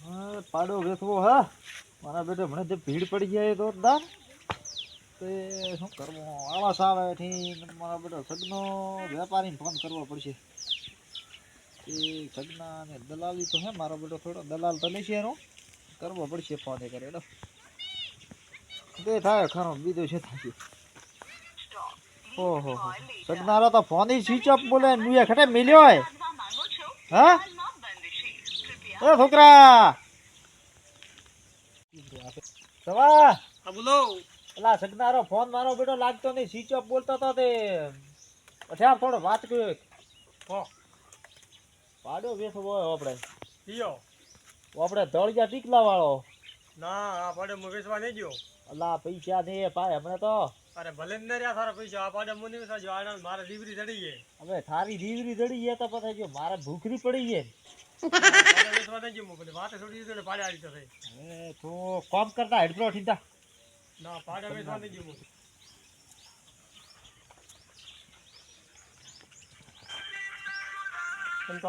હા, પાડો વેચવો હા. મારા બેટે મને જે ભીડ પડી જાય જોરદાર. દાર તે શું કરવું? આવા સાવે થી મારા બેટો સગનો વેપારીને ફોન કરવો પડશે. એ સગના ને દલાલી તો હે મારો બેટો થોડો દલાલ તો લેશે એનો. કરવો પડશે ફોન એ કરે એનો તે થાય ખરો બીજો છે થાય ઓહો સગના તો ફોન સ્વિચ ઓફ બોલે મુએ ખટે મિલ્યો હોય. હા? છોકરા સવા. હા બોલો. પેલા સગનારો ફોન મારો બેટો લાગતો નહીં. સ્વિચ ઓફ બોલતો હતો તે. અઠ્યાર થોડો વાત કર્યો. હો. પાડ્યો બેસો હોય આપણે. ઈયો આપણે દળિયા ટીકલા વાળો. ના આ પાડે હું વેચવા નહીં ગયો. અલા પૈસા દે પાય હમણે તો. અરે ભલે ને રહ્યા સારા પૈસા આ પાડે મને વેચવા જો આના મારે દીવરી ચડી ગઈ હવે થારી દીવરી દડી ગયા તો પછી જો મારે ભૂખરી પડી છે. તો કોમ કરતા હેડપ્રો ઠીંતા ના પાડે વેચવા નહીં ગયો તમ તો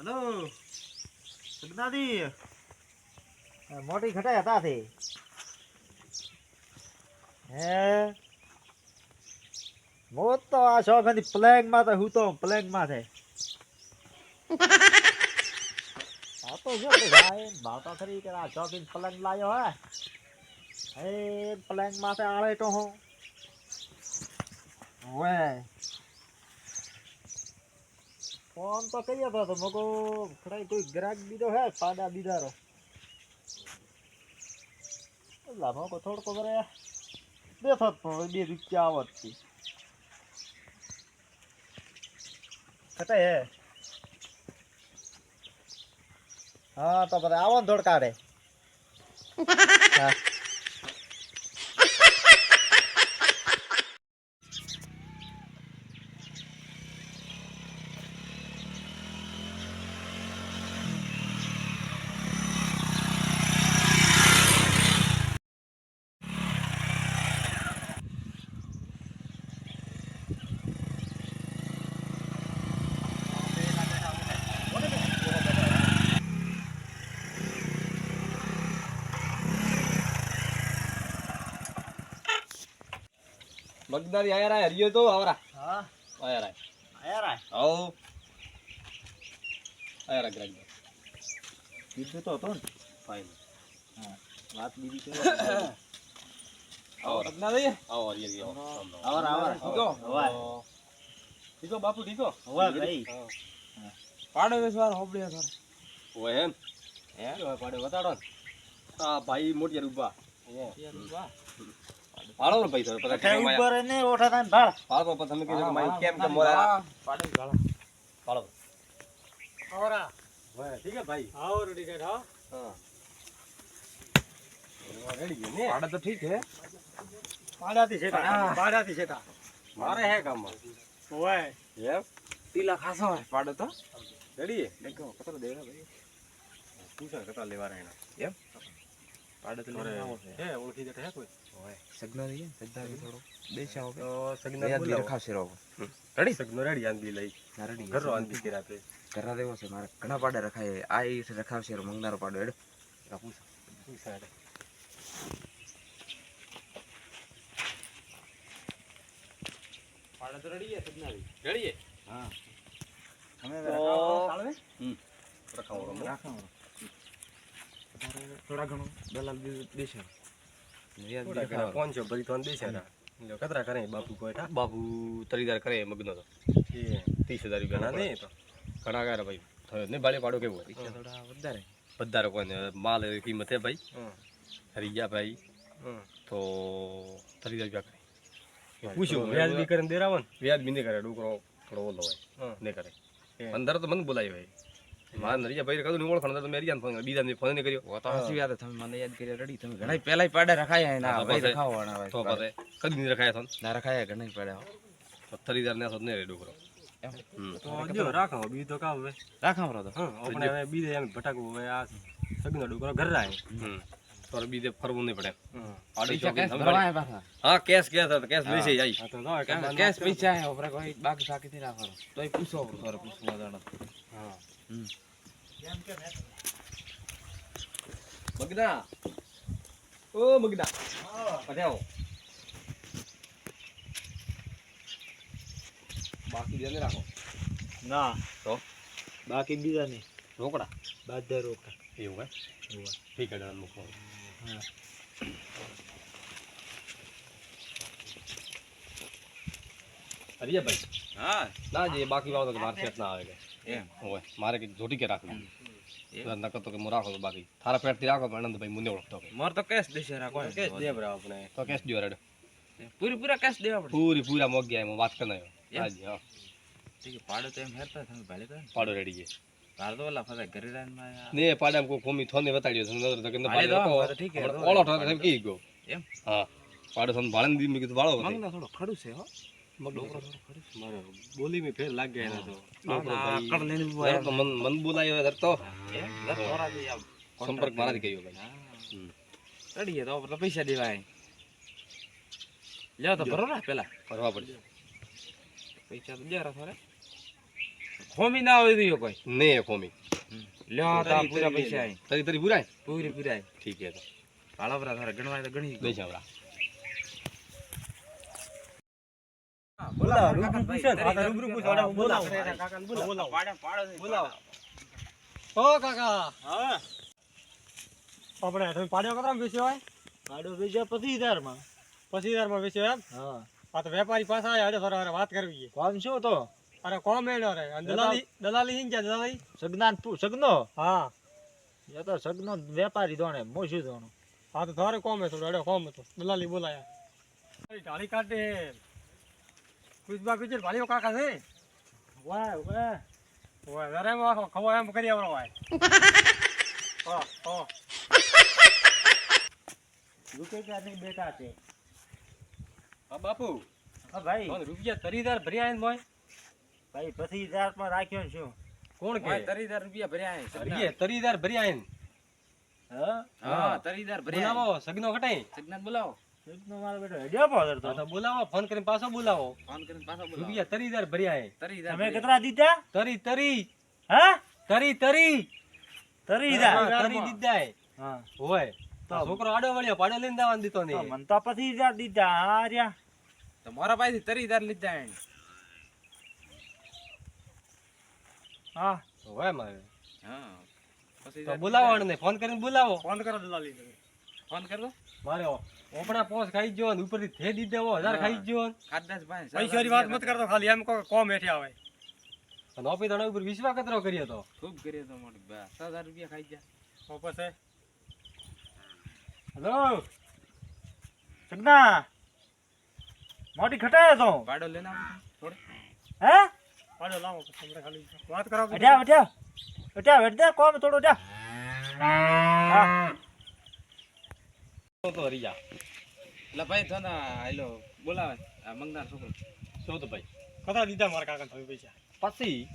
હલો. સગનાદી મોટી ખટાઈ હતા તે હે? મોત તો આ શોખ પ્લેગમાં તો હું તો પ્લેગમાં છે. આ તો જો ભાઈ? ભાવતો ખરી કે આ શોખીન પ્લેંગ લાયો હે? એ પ્લેંગમાં આળે તો હું. વે ફોન તો કરીએ તો તો મગો ખરાય કોઈ ગ્રાહક બીજો હે પાડા બીજારો. લા મગો થોડકો કરે જ પણ બે રૂપિયા આવત કટે હે. હા તો બધા આવો ને થોડકા રે હા. મગદારી આયા રાય હરિયો તો આવરા. હા. આયા રાય. આયા રા આવો. આયા રાય ગ્રાહક. કીધું તો હતો ને. ફાઇન હા. વાત બીજી તો આવો. મગદારી આવો હરિયો આવો. આવર આવર. ઠીકો હવાય. ઠીકો બાપુ ઠીકો હવાય ભાઈ. પાડો વેસવાર હોબળે સર ઓય એમ હે પાડો. વતાડો આ ભાઈ મોટિયા રૂપા પાડો ને ભાઈ પછી ઉપર ને ઓઠા થાય ભાળ પાડો પણ તમે કીધું કે માઈ કેમ કે મોરા પાડો ઓરા. ઓય ઠીક હે ભાઈ. આવો રેડી કર હા. હા રેડી ને. પાડે તો ઠીક હે. પાડાથી છેટા પાડાથી છેટા મારે હે કામ ઓય એમ? ટીલા ખાસો હે પાડે તો. રેડી દેખો કતરો દેવા ભાઈ. પૂછા કતા લેવા રહેના એમ? ઓળખી જતા હે કોઈ? સગનો રહીએ સગના બી થોડો દેશા હો તો સગના બી બોલાવો. રહો. રેડી? સગનો રેડી આંદી લઈ. નારડી ઘરો આંદી કે રાતે? કરા દેવો છે મારે ઘણા પાડે રખાય. આ ઈ રખાવશે રો મંગનારો પાડો એડો પાડે તો સગના બી હા. હમ. રખાવો રાખાવો. થોડા ઘણો દલાલ દેશા પાંચસો ભરી તો દેશે કતરા કરે બાપુ કોઈ બાપુ તરીદાર કરે મગનો તો. ત્રીસ હજાર રૂપિયા ના તો. ઘણા કરે ભાઈ. થયો નહીં ભાડે પાડો કેવું થોડા વધારે. વધારે કોઈને માલ કિંમત હે ભાઈ? હરી ગયા ભાઈ. તો તરીદાર રૂપિયા કરે? પૂછ્યું વ્યાજ બી કરીને દેરાવો ને? વ્યાજ બી નહીં કરે ડુકરો થોડો ઓલો હોય નહીં કરે. અંદર તો મને બોલાય ભાઈ મારે નરિયા ભાઈ કદું નહીં ઓળખાણ તો મેં હરિયાને ફોન બીજા ફોન નહીં કર્યો. ઓ તો હસી યાદ તમે મને યાદ કર્યા રેડી તમે ઘણા પહેલા પાડે રખાયા ના હા, ભાઈ પછી- રખાવવાના તો ભાઈ પછી કદી નહીં રખાયા થોન. ના રખાયા ઘણા પડે ત્રીસ હજાર ને રે ડુકરો એમ? હમ. તો જો રાખો બી તો કાવ હવે. રાખાવ તો. હા આપણે હવે બીજે એમ ભટકવું હવે આ સગનો ડુકરો ઘર રાય હમ. બીજે ફરવું નહીં પડે. હમ. પાડો પૈસા ચોકી કેશ સંભાળી. ભરવાય પાછા? હા કેશ કેશ કેશ લઈ જાય હા, તો જો એક કેમ બાર કેશ પૈસા હે ઓપરે કોઈ બાકી બાકી થી રાખવાનો. તોય પૂછો થોડો પૂછવા જાણો હા. મગના. ઓ મગના. અરે આવો. બાકી બીજા નહીં રાખો. ના. તો? બાકી બીજા નહીં રોકડા. બાધા રોકડા. એવું હે ઠીક છે મૂકો હા. હરિયાભાઈ હા. ના જે બાકી વાળો તો મારે ખેત ના આવે કે એમ? હોય મારે કંઈક જોટી કે રાખવી. નકર તો કે હું રાખો બાકી. થારા પેટથી રાખો પણ આનંદભાઈ મુંદે ઓળખતો કે મોર તો કેશ દેશે રાખો કેશ દે બરાબર આપણે. તો કેશ દિયો રેડો. પૂરી પૂરા કેશ દેવા પડે પૂરી પૂરા મોગ ગયા એમાં વાત કરી? હાજી હા. પાડો તો એમ હેરતા તમે ભાલે કરે. પાડો રેડી છે. તાર ઓલા ફતા ઘરે રાન ને પાડામ કોઈ કોમી થોને બતાડ્યો છે નજર તો કે ઠીક ઓળો એમ કી ગયો. એમ? હા. પાડો થોને દી મેં કીધું થોડો ખડું છે હો. બોલી મેં ફેર લાગ ગયા તો. જરા મન મન બોલાયો જરા તો. સંપર્ક મારાથી કર્યો ભાઈ. હા. ચડીએ તો આપણે પૈસા દેવાય. લ્યો તો ભરો ને પેલા. ફરવા પડશે. પૈસા તો દેરા થોડે ખોમી ના હોય તો કોઈ. ને કોમી લ્યો તો આ પૂરા પૈસા તરી તરી પુરાય? પૂરી પૂરાય. ઠીક છે તો. ભાળા થોડા ગણવાય તો ગણી લઈ જાવડા બોલાવો રૂબરૂ પૂછો ને. રૂબરૂ પૂછો. અરે, બોલાવો. કાકાને બોલાવો. બોલાવો. ઓ કાકા. હા. આપણે તમે પાડ્યો કતરામાં વેચ્યો હોય? કાઢો બીજા પચીસ હજારમાં પચીસ હજારમાં વેચ્યો એમ? હા. આ તો વેપારી પાસે આવ્યા અરે વાત કરવી છે. કોણ શું તો? અરે કોમ એનો રે? દલાલી દલાલી હિંગ દલાલી? સગનાન સગનો? હા. એ તો સગનો વેપારી દોણે મોશું દોણો હા તો તારે કોમ હે થોડું કોમ હતો. દલાલી બોલાયા. ઢાળી કાઢે. કુછબા પૂછે ભાલીઓ કાકા છે. વાય વાય વાય એમ આખો ખવો એમ કરી આવરો વાય ઓ ઓ રૂપે નહીં બેટા છે? હા બાપુ. હા ભાઈ. કોણ રૂપિયા તરીદાર ભર્યા ને ભાઈ ભાઈ હજારમાં રાખ્યો છું. કોણ કે? તરીદાર રૂપિયા ભર્યા હે તરીએ તરી હજાર ભરી હા? હા તરીદાર ભર્યા બોલાવો સગનો કટાઈ. સગનાથ બોલાવો. સગનો મારો બેટો હેડ્યો પાવર તો. હા તો બોલાવો ફોન કરીને પાછો બોલાવો. ફોન કરીને પાછો બોલાવો. રૂપિયા તરી હજાર ભરી આયા તમે કેટલા દીધા? તરી તરી. હા? તરી તરી. તરી હજાર તરી દીધા હા. હોય. છોકરો આડો વળ્યો પાડો લઈને દાવાન દીધો તો ને મને તો પછી હજાર દીધા. હા રહ્યા. તો મારા પાસેથી તરીદાર લીધા હે. હા હોય મારે. હા. પછી બોલાવો ને ફોન કરીને બોલાવો. ફોન કરો દલાલી ફોન કરો. મારે ઓપડા પોસ ખાઈ ગયો ને ઉપરથી થે દીધે દેવો હજાર ખાઈ ગયો. પૈસાની વાત મત કરતો ખાલી એમ કહો કે કોમ હેઠે આવે. અને ઓપી તણા ઉપર વિશ્વા કતરો કર્યો તો? ખૂબ કર્યો તો મોટી બા છ હજાર રૂપિયા ખાઈ ગયા. ઓપસ હે હેલો? સગના મોટી ખટાયો તો ભાડો લઈને આવો થોડે. હે? પાડો લાવો પછી ખાલી વાત કરો અઠ્યા અઠ્યા અઠ્યા વેઠ કોમ થોડો જા હા. તો હરી જા. એટલે ભાઈ તો ના આયલો બોલાવે. આ મંગનાર છોકરો. શું તો ભાઈ. કથા દીધા મારા કાકા તમે પૈસા? પછી?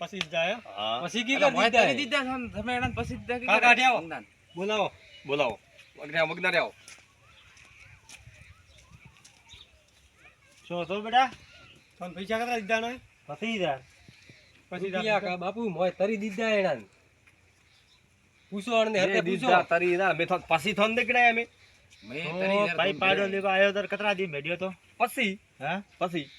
પછી દીધા હે હા. પછી કી કર મોય દીધા હે? દીધા છે તમે એના પછી દીધા કી કાકા આવો. બોલાવો. બોલાવો. મગના મગના આવો. શું તો બેટા? તને પૈસા કથા દીધા ને પછી દીધા. પછી દીધા. કા બાપુ મોય તરી દીધા એના પૂછો અને હતે એ પૂછો. તરી દીધા મે તો પછી થોન દેખડાય અમે ભાઈ પાડો. આવ્યો તો દી મેડ્યો તો? પછી? હા? પછી.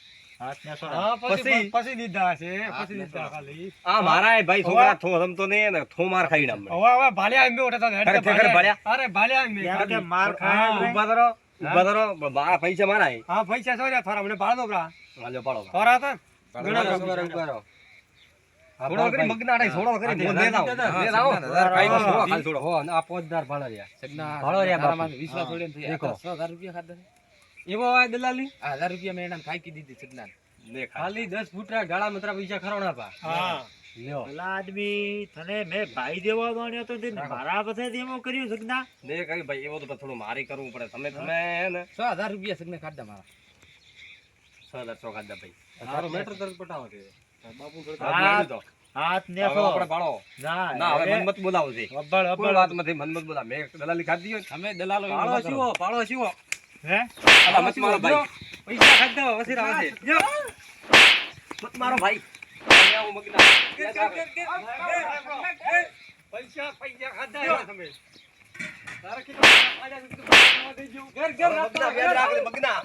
પૈસા મારા પૈસા મને ભાડો દો હાલો પાડો થોડા કરી થોડો કરી. દાવ દાવ. ખાલી થોડો હો આ સગના બાપુ. વિશ્વાસ છોડીને થઈ રૂપિયા ખાધા એવો દલાલી? રૂપિયા મેં એના ખાઈ સગના ખાલી ગાળા મતરા પૈસા ખરોણા પા. હા. લ્યો. આદમી તને મેં ભાઈ દેવા માંડ્યો તો મારા પાસે એમો કર્યું સગના? કરી ભાઈ એવો તો થોડું મારી કરવું પડે. તમે તમે ને. છ હજાર રૂપિયા સગને ખાધા મારા. છ હજાર સો ખાધા ભાઈ. તારો મેટર તરત પટાવો છે. બાપુ હા. હાથ હવે આપણે પાડો. ના ના હવે હવે મનમત બોલાવો છે. અબ્બળ કોઈ અબ્બળ વાત નથી મનમત બોલા. મેં દલાલી ખાધી હોય. અમે દલાલો ના કરો. શીવો પાળો શીવો. હે? અલા, મત મારો ભાઈ. પૈસા ખાધા દો વસીરા આવે છે. મત મારો ભાઈ. આવું મગના. પૈસા પૈસા ખાધા તમે. તારે કીધું પાડ્યા કીધું ઘર ઘર મગના, મગના.